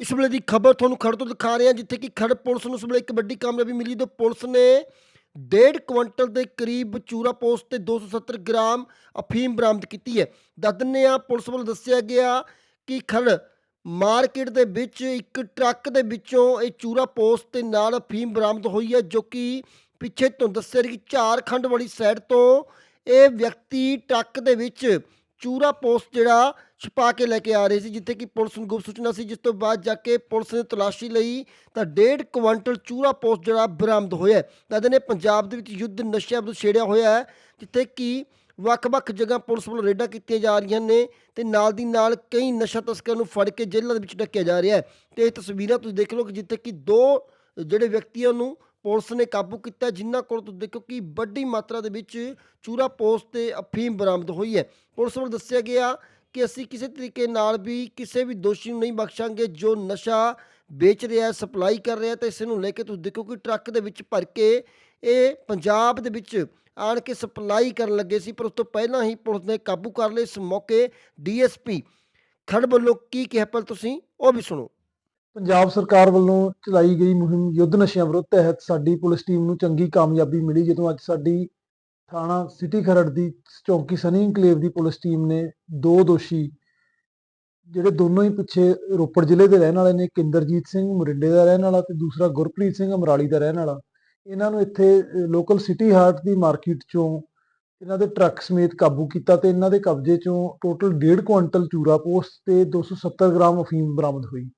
ਇਸ ਵੇਲੇ ਦੀ ਖਬਰ ਤੁਹਾਨੂੰ ਖੜ ਤੋਂ ਦਿਖਾ ਰਹੇ ਹਾਂ, ਜਿੱਥੇ ਕਿ ਖੜ ਪੁਲਿਸ ਨੂੰ ਇਸ ਵੇਲੇ ਇੱਕ ਵੱਡੀ ਕਾਮਯਾਬੀ ਮਿਲੀ ਤੇ ਪੁਲਿਸ ਨੇ ਡੇਢ ਕੁਇੰਟਲ ਦੇ ਕਰੀਬ ਚੂਰਾ ਪੋਸਟ ਤੇ 270 ਗ੍ਰਾਮ ਅਫੀਮ ਬਰਾਮਦ ਕੀਤੀ ਹੈ। ਦੱਸ ਦਿੰਦੇ ਹਾਂ, ਪੁਲਿਸ ਵੱਲੋਂ ਦੱਸਿਆ ਗਿਆ ਕਿ ਖੜ ਮਾਰਕੀਟ ਦੇ ਵਿੱਚ ਇੱਕ ਟਰੱਕ ਦੇ ਵਿੱਚੋਂ ਇਹ ਚੂਰਾ ਪੋਸਟ ਤੇ ਨਾਲ ਅਫੀਮ ਬਰਾਮਦ ਹੋਈ ਹੈ, ਜੋ ਕਿ ਪਿੱਛੇ ਤੋਂ ਦੱਸਿਆ ਰਿਹਾ ਕਿ ਝਾਰਖੰਡ ਵਾਲੀ ਸਾਈਡ ਤੋਂ ਇਹ ਵਿਅਕਤੀ ਟਰੱਕ ਦੇ ਵਿੱਚ ਚੂਰਾ ਪੋਸਟ ਜਿਹੜਾ ਛੁਪਾ ਕੇ ਲੈ ਕੇ ਆ ਰਹੇ ਸੀ, ਜਿੱਥੇ ਕਿ ਪੁਲਿਸ ਨੂੰ ਗੁਪਤ ਸੂਚਨਾ ਸੀ, ਜਿਸ ਤੋਂ ਬਾਅਦ ਜਾ ਕੇ ਪੁਲਿਸ ਨੇ ਤਲਾਸ਼ੀ ਲਈ ਤਾਂ ਡੇਢ ਕੁਇੰਟਲ ਚੂਰਾ ਪੋਸਟ ਜਿਹੜਾ ਬਰਾਮਦ ਹੋਇਆ ਹੈ। ਦੱਸਦੇ ਨੇ ਪੰਜਾਬ ਦੇ ਵਿੱਚ ਯੁੱਧ ਨਸ਼ਿਆਂ ਵਿਰੁੱਧ ਛੇੜਿਆ ਹੋਇਆ ਹੈ, ਜਿੱਥੇ ਕਿ ਵੱਖ-ਵੱਖ ਜਗ੍ਹਾ ਪੁਲਿਸ ਵੱਲੋਂ ਰੇਡਾਂ ਕੀਤੀਆਂ ਜਾ ਰਹੀਆਂ ਨੇ ਤੇ ਨਾਲ ਦੀ ਨਾਲ ਕਈ ਨਸ਼ਾ ਤਸਕਰਾਂ ਨੂੰ ਫੜ ਕੇ ਜੇਲ੍ਹਾਂ ਦੇ ਵਿੱਚ ਡੱਕਿਆ ਜਾ ਰਿਹਾ ਹੈ ਤੇ ਇਹ ਤਸਵੀਰਾਂ ਤੁਸੀਂ ਦੇਖ ਲਓ ਕਿ ਜਿੱਥੇ ਕਿ ਦੋ ਜਿਹੜੇ ਵਿਅਕਤੀਆਂ ਨੂੰ ਪੁਲਿਸ ਨੇ ਕਾਬੂ ਕੀਤਾ, ਜਿਨ੍ਹਾਂ ਕੋਲ ਤੁਸੀਂ ਦੇਖੋ ਕਿ ਵੱਡੀ ਮਾਤਰਾ ਦੇ ਵਿੱਚ ਚੂਰਾ ਪੋਸਟ ਤੇ ਅਫੀਮ ਬਰਾਮਦ ਹੋਈ ਹੈ। ਪੁਲਿਸ ਵੱਲੋਂ ਦੱਸਿਆ ਗਿਆ ਕਿ ਅਸੀਂ ਕਿਸੇ ਤਰੀਕੇ ਨਾਲ ਵੀ ਕਿਸੇ ਵੀ ਦੋਸ਼ੀ ਨੂੰ ਨਹੀਂ ਬਖਸ਼ਾਂਗੇ, ਜੋ ਨਸ਼ਾ ਵੇਚ ਰਿਹਾ ਸਪਲਾਈ ਕਰ ਰਿਹਾ ਹੈ ਤੇ ਇਸ ਨੂੰ ਲੈ ਕੇ ਤੁਸੀਂ ਦੇਖੋ ਕਿ ਟਰੱਕ ਦੇ ਵਿੱਚ ਭਰ ਕੇ ਇਹ ਪੰਜਾਬ ਦੇ ਵਿੱਚ ਆਣ ਕੇ ਸਪਲਾਈ ਕਰਨ ਲੱਗੇ ਸੀ, ਪਰ ਉਸ ਤੋਂ ਪਹਿਲਾਂ ਹੀ ਪੁਲਿਸ ਨੇ ਕਾਬੂ ਕਰ ਲਏ। ਇਸ ਮੌਕੇ ਡੀਐਸਪੀ ਖੜ ਵੱਲੋਂ ਕੀ ਕਿਹਾ, ਪਰ ਤੁਸੀਂ ਉਹ ਵੀ ਸੁਣੋ। ਪੰਜਾਬ ਸਰਕਾਰ ਵੱਲੋਂ ਚਲਾਈ ਗਈ ਮੁਹਿੰਮ ਯੁੱਧ ਨਸ਼ਿਆਂ ਵਿਰੁੱਧ ਤਹਿਤ ਸਾਡੀ ਪੁਲਿਸ ਟੀਮ ਨੂੰ ਚੰਗੀ ਕਾਮਯਾਬੀ ਮਿਲੀ, ਜਦੋਂ ਅੱਜ ਸਾਡੀ ਥਾਣਾ ਸਿਟੀ ਖਰੜ ਦੀ ਚੌਂਕੀ ਸਨੀ ਇਨਕਲੇਵ ਦੀ ਪੁਲਿਸ ਟੀਮ ਨੇ ਦੋ ਦੋਸ਼ੀ, ਜਿਹੜੇ ਦੋਨੋਂ ਹੀ ਪਿੱਛੇ ਰੋਪੜ ਜ਼ਿਲ੍ਹੇ ਦੇ ਰਹਿਣ ਵਾਲੇ ਨੇ, ਕਿੰਦਰਜੀਤ ਸਿੰਘ ਮੁਰਿੰਡੇ ਦਾ ਰਹਿਣ ਵਾਲਾ ਤੇ ਦੂਸਰਾ ਗੁਰਪ੍ਰੀਤ ਸਿੰਘ ਅਮਰਾਲੀ ਦਾ ਰਹਿਣ ਵਾਲਾ। ਇਹਨਾਂ ਨੂੰ ਇੱਥੇ ਲੋਕਲ ਸਿਟੀ ਹਾਰਟ ਦੀ ਮਾਰਕੀਟ ਚੋਂ ਇਹਨਾਂ ਦੇ ਟਰੱਕ ਸਮੇਤ ਕਾਬੂ ਕੀਤਾ ਤੇ ਇਹਨਾਂ ਦੇ ਕਬਜ਼ੇ ਚੋਂ ਟੋਟਲ 1.5 ਕੁਇੰਟਲ ਚੂਰਾ ਪੋਸਟ ਤੇ 270 ਗ੍ਰਾਮ ਅਫੀਮ ਬਰਾਮਦ ਹੋਈ।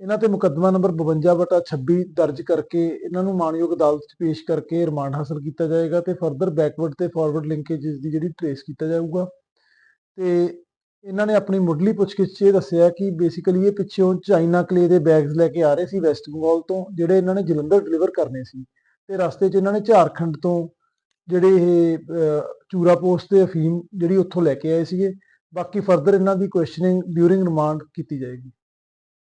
ਇਹਨਾਂ ਤੇ ਮੁਕੱਦਮਾ ਨੰਬਰ 52 ਬਟਾ 26 ਦਰਜ ਕਰਕੇ ਇਹਨਾਂ ਨੂੰ ਮਾਨਯੋਗ ਅਦਾਲਤ 'ਚ ਪੇਸ਼ ਕਰਕੇ ਰਿਮਾਂਡ ਹਾਸਲ ਕੀਤਾ ਜਾਏਗਾ ਤੇ ਫਰਦਰ ਬੈਕਵਰਡ ਤੇ ਫਾਰਵਰਡ ਲਿੰਕੇजेस ਦੀ ਜਿਹੜੀ ਟ੍ਰੇਸ ਕੀਤਾ ਜਾਊਗਾ। ਤੇ ਇਹਨਾਂ ਨੇ ਆਪਣੀ ਮੁੱਢਲੀ ਪੁੱਛਗਿੱਛ 'ਚ ਇਹ ਦੱਸਿਆ ਕਿ ਬੇਸਿਕਲੀ ਇਹ ਪਿੱਛੋਂ ਚਾਈਨਾ ਕਲੇ ਦੇ ਬੈਗਸ ਲੈ ਕੇ ਆ ਰਹੇ ਸੀ ਵੈਸਟ ਬੰਗਾਲ ਤੋਂ, ਜਿਹੜੇ ਇਹਨਾਂ ਨੇ ਜਲੰਧਰ ਡਿਲੀਵਰ ਕਰਨੇ ਸੀ। ਤੇ ਰਸਤੇ 'ਚ ਇਹਨਾਂ ਨੇ ਝਾਰਖੰਡ ਤੋਂ ਜਿਹੜੇ ਇਹ ਚੂਰਾ ਪੋਸਟ ਤੇ ਅਫੀਮ ਜਿਹੜੀ ਉੱਥੋਂ ਲੈ ਕੇ ਆਏ ਸੀਗੇ। ਬਾਕੀ ਫਰਦਰ ਇਹਨਾਂ ਦੀ ਕੁਐਸਚਨਿੰਗ ਡਿਊਰਿੰਗ ਰਿਮਾਂਡ ਕੀਤੀ ਜਾਏਗੀ।